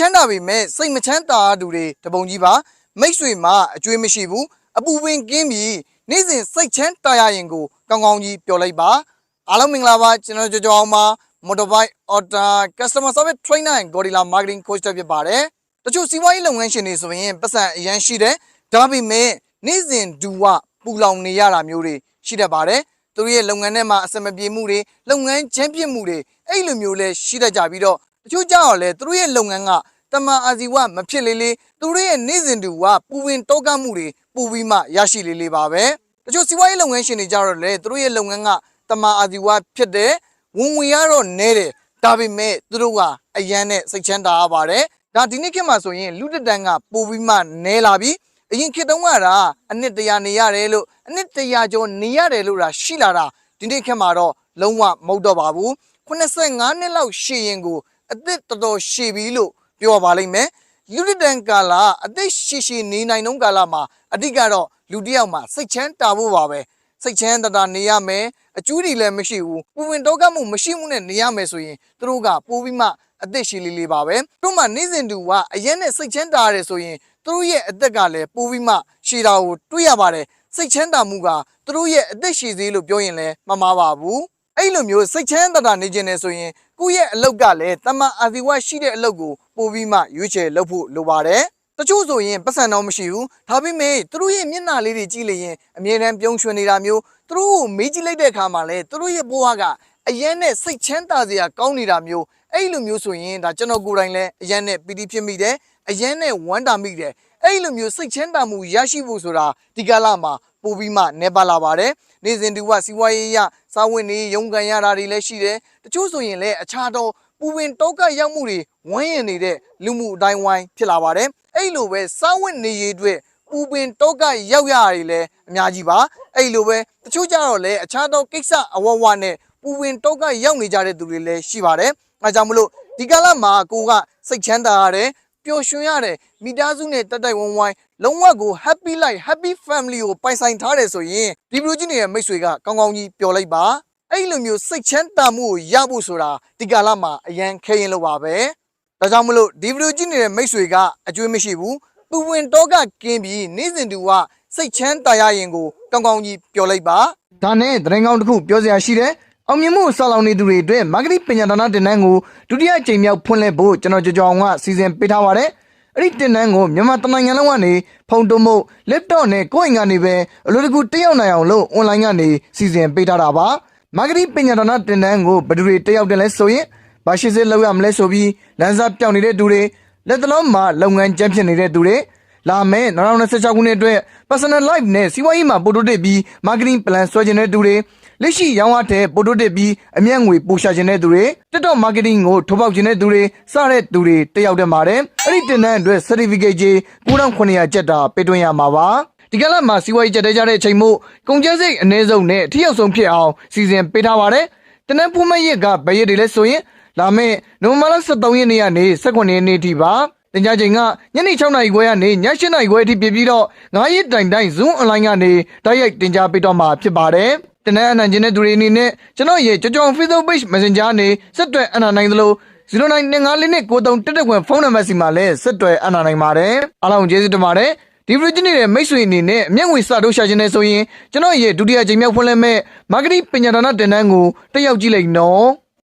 ချမ်းသာပေမဲ့စိတ်မချမ်းသာသူတွေတပုံကြီးပါမိတ်ဆွေမှာအကျွေးမရှိဘူးအပူပင်ကင်းပြီးနေ့စဉ်စိတ်ချမ်းသာရရင်ကိုကောင်းကောင်းကြီးပျော်လိုက်ပါအားလုံးမင်္ဂလာပါကျွန်တော်ကြော်ကြော်အောင်ပါ Motorbike Auto Customer Service Trainer and Gorilla Marketing Coach တက်ဖြစ်ပါတယ်တချို့စီးပွားရေးလုပ်ငန်းရှင်တွေဆိုရင်ပတ်စံအရန်ရှိတယ်ဒါပေမဲ့နေ့စဉ်ဒူဝပူလောင်နေရတာမျိုးတွေရှိတတ်ပါတယ်သူတို့ရဲ့လုပ်ငန်းထဲမှာအဆင်မပြေမှုတွေလုပ်ငန်းချမ်းပြစ်မှုတွေအဲ့လိုမျိုးလဲရှိတတ်ကြပြီးတော့ တချို့ကြောက်လဲသူတို့ရဲ့လုပ်ငန်းကတမန်အာဇီဝမဖြစ်လေလေသူတို့ရဲ့နေ့စဉ်ဒူဝပူဝင်တောကမှုတွေပူပြီးမှရရှိလေလေပါပဲတချို့စီးပွားရေးလုပ်ငန်းရှင်တွေကြတော့လေသူတို့ရဲ့လုပ်ငန်းကတမန်အာဇီဝဖြစ်တယ်ဝင်ဝင်ရတော့နဲတယ်ဒါပေမဲ့သူတို့ကအရန်နဲ့စိတ်ချမ်းသာရပါတယ်ဒါဒီနေ့ခေတ်မှာဆိုရင်လူတက်တန်းကပိုပြီးမှနဲလာပြီအရင်ခေတ်တုန်းကတာအနှစ်တရာနေရတယ်လို့အနှစ်တရာကျော်နေရတယ်လို့တာရှိလာတာဒီနေ့ခေတ်မှာတော့လုံးဝမဟုတ်တော့ပါဘူး85နှစ်လောက်ရှည်ရင်ကို အသက်တော်တော်ရှည်ပြီလို့ပြောပါလိမ့်မယ်လူတက်တန်းကာလာအသက်ရှည်ရှည်နေနိုင်တုန်းကာလာမှာအဓိကတော့လူတစ်ယောက်မှာစိတ်ချမ်းသာဖို့ပါပဲစိတ်ချမ်းသာတာနေရမယ်အကျူးတွေလည်းမရှိဘူးပူဝင်တော့ကမှုမရှိမှုနဲ့နေရမယ်ဆိုရင်သူတို့ကပိုးပြီးမှအသက်ရှည်လေးလေးပါပဲသူတို့မှနေစဉ်တူကအရင်နဲ့စိတ်ချမ်းသာရတယ်ဆိုရင်သူတို့ရဲ့အသက်ကလည်းပိုးပြီးမှရှည်တာကိုတွေ့ရပါတယ်စိတ်ချမ်းသာမှုကသူတို့ရဲ့အသက်ရှည်စေးလို့ပြောရင်လည်းမမှားပါဘူးအဲ့လိုမျိုးစိတ်ချမ်းသာတာနေခြင်းနဲ့ဆိုရင် ကိုယ့်ရဲ့အလုပ်ကလည်းတမန်အာဇီဝရှိတဲ့အလုပ်ကိုပို့ပြီးမှရွေးချယ်လုပ်ဖို့လိုပါတယ်တချို့ဆိုရင်ပတ်စံတော့မရှိဘူးဒါပေမဲ့သူတို့ရဲ့မျက်နှာလေးတွေကြည့်လိုက်ရင်အမြဲတမ်းပြုံးရွှင်နေတာမျိုးသူတို့ကိုမေးကြည့်လိုက်တဲ့အခါမှာလည်းသူတို့ရဲ့ဘဝကအရင်နဲ့စိတ်ချမ်းသာစရာကောင်းနေတာမျိုးအဲ့လိုမျိုးဆိုရင်ဒါကျွန်တော်ကိုယ်တိုင်လည်းအရင်နဲ့ပီတိဖြစ်မိတယ်အရင်နဲ့ဝမ်းတာမိတယ်အဲ့လိုမျိုးစိတ်ချမ်းသာမှုရရှိဖို့ဆိုတာဒီကာလမှာ ပို့ပြီးမှနေပါလာပါတယ်နေစဉ်ဒီဝစီဝါရေးရစာဝင်နေရုံကန်ရတာတွေလည်းရှိတယ်တချို့ဆိုရင်လည်းအခြားတော့ပူပင်တောကရောက်မှုတွေဝန်းရင်နေတဲ့လူမှုအတိုင်းဝိုင်းဖြစ်လာပါတယ်အဲ့လိုပဲစာဝင်နေရေးအတွက်ပူပင်တောကရောက်ရတာတွေလည်းအများကြီးပါအဲ့လိုပဲတချို့ကြတော့လည်းအခြားသောကိစ္စအဝဝနဲ့ပူပင်တောကရောက်နေကြတဲ့သူတွေလည်းရှိပါတယ်အဲကြောင့်မလို့ဒီကာလမှာကိုကစိတ်ချမ်းသာရတယ်ပျော် ရွှင်ရတယ်မိသားစုနဲ့တက်တိုက်ဝန်းဝိုင်းလုံးဝကို happy life happy family ကိုပိုင်ဆိုင်ထားတယ်ဆိုရင်ဒီဘလူးကြီးနေတဲ့မိတ်ဆွေကကောင်းကောင်းကြီးပျော်လိုက်ပါအဲ့လိုမျိုးစိတ်ချမ်းသာမှုကိုရဖို့ဆိုတာဒီကာလမှာအရန်ခဲရင်လို့ပါပဲဒါကြောင့်မလို့ဒီဘလူးကြီးနေတဲ့မိတ်ဆွေကအကျွေးမရှိဘူးပူဝင်တော့ကကင်းပြီးနေ့စဉ်တူကစိတ်ချမ်းသာရရင်ကိုကောင်းကောင်းကြီးပျော်လိုက်ပါဒါနဲ့တရင်ကောင်းတစ်ခုပြောစရာရှိတယ် အောင်မြင်မှုဆောက်လောင်နေသူတွေအတွက်မာကတိပညာဒါနတင်နန်းကိုဒုတိယကြိမ်မြောက်ဖွင့်လှစ်ဖို့ကျွန်တော်ကြော်ကြော်အောင်ကစီစဉ်ပေးထားပါတယ်။အဲ့ဒီတင်နန်းကိုမြန်မာတနိုင်ငံလုံးကနေဖုန်းတုံးမှု laptop နဲ့ကိုယ်အိမ်ကနေပဲအလိုတကူတက်ရောက်နိုင်အောင်လို့ online ကနေစီစဉ်ပေးထားတာပါ။မာကတိပညာဒါနတင်နန်းကိုဘယ်သူတွေတက်ရောက်တယ်လဲဆိုရင်ဘာရှိစေလောက်ရမလဲဆိုပြီးလမ်းစာပြောင်းနေတဲ့သူတွေလက်တလုံးမှာလုပ်ငန်းကျန်းဖြစ်နေတဲ့သူတွေလာမယ့်2026ခုနှစ်အတွက် personal life နဲ့စီးပွားရေးမှာပို့ထုတ်ပြီး marketing plan ဆွဲကျင်တဲ့သူတွေ လက်ရှိရောင်းအားတဲ့ပို့ထုတ်ပြီးအမျက်ငွေပိုရှာကျင်တဲ့သူတွေ TikTok marketing ကိုထိုးပေါက်ကျင်တဲ့သူတွေစတဲ့သူတွေတက်ရောက်တဲ့ပါတယ်အဲ့ဒီတင်တဲ့အတွက် certificate ကြီး9900ကျပ်တာပေးသွင်းရမှာပါဒီကနေ့မှာစီးပွားရေးကြက်တဲကြတဲ့အချိန်မို့ကုန်ကျစရိတ်အနည်းဆုံးနဲ့အထီးရောက်ဆုံးဖြစ်အောင်စီစဉ်ပေးထားပါတယ်တနက်ဖို့မရက်ကဘယ်ရက်တွေလဲဆိုရင်လာမယ့်နိုဝင်ဘာလ23ရက်နေ့ကနေ18ရက်နေ့ထိပါတင်ကြချိန်ကညနေ6နာရီခွဲကနေည7နာရီခွဲအထိပြပြီးတော့9ရက်တိုင်တိုင် Zoom online ကနေတိုက်ရိုက်တင်ကြပေးတော့မှာဖြစ်ပါတယ်။ တနက်အနံကျင်တဲ့သူတွေအနေနဲ့ကျွန်တော်ရဲ့ကြော်ကြော် Facebook page Messenger နေဆက်သွယ်အနာနိုင်သလို0925နဲ့ကိုတုံတက်တက်ခွန်ဖုန်းနံပါတ်စီမှာလည်းဆက်သွယ်အနာနိုင်ပါတယ်။အားလုံးကျေးဇူးတင်ပါတယ်။ဒီဗီဒီယိုနေတဲ့မိတ်ဆွေအနေနဲ့အမျက်ငွေစတော့ရှာခြင်းနေဆိုရင်ကျွန်တော်ရဲ့ဒုတိယကြိမ်မြောက်ဖွင့်လှစ်မဲ့ marketing ပညာဒါနတင်တန်းကိုတက်ရောက်ကြည့်လိုက်နော်။